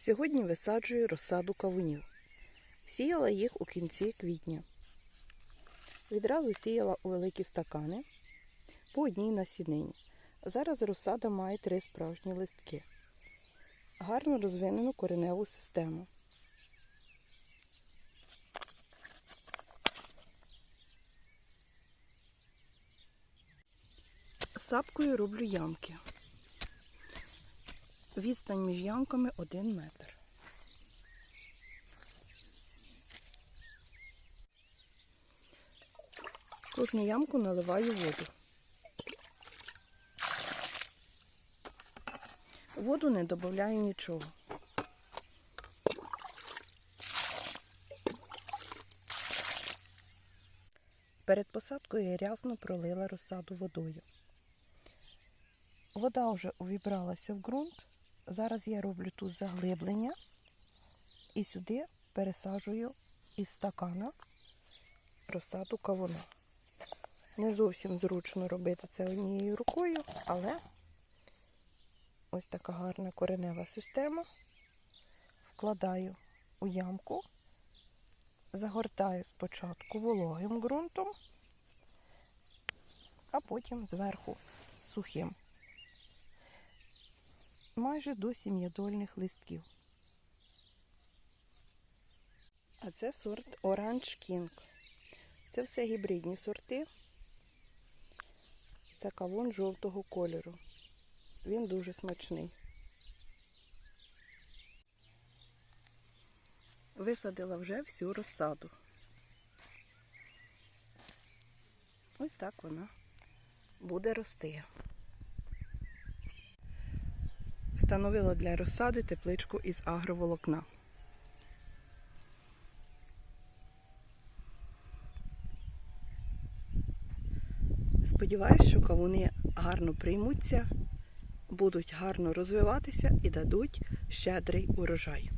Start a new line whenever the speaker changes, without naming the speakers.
Сьогодні висаджую розсаду кавунів. Сіяла їх у кінці квітня. Відразу сіяла у великі стакани по одній насіннині. Зараз розсада має три справжні листки. Гарно розвинену кореневу систему. Сапкою роблю ямки. Відстань між ямками 1 метр. Кожну ямку наливаю воду. Воду не додаю нічого. Перед посадкою я рясно пролила розсаду водою. Вода вже увібралася в ґрунт. Зараз я роблю тут заглиблення і сюди пересаджую із стакана розсаду кавуна. Не зовсім зручно робити це однією рукою, але ось така гарна коренева система. Вкладаю у ямку, загортаю спочатку вологим ґрунтом, а потім зверху сухим майже до сім'ядольних листків. А це сорт Orange King. Це все гібридні сорти. Це кавун жовтого кольору. Він дуже смачний. Висадила вже всю розсаду. Ось так вона буде рости. Встановила для розсади тепличку із агроволокна. Сподіваюсь, що кавуни гарно приймуться, будуть гарно розвиватися і дадуть щедрий урожай.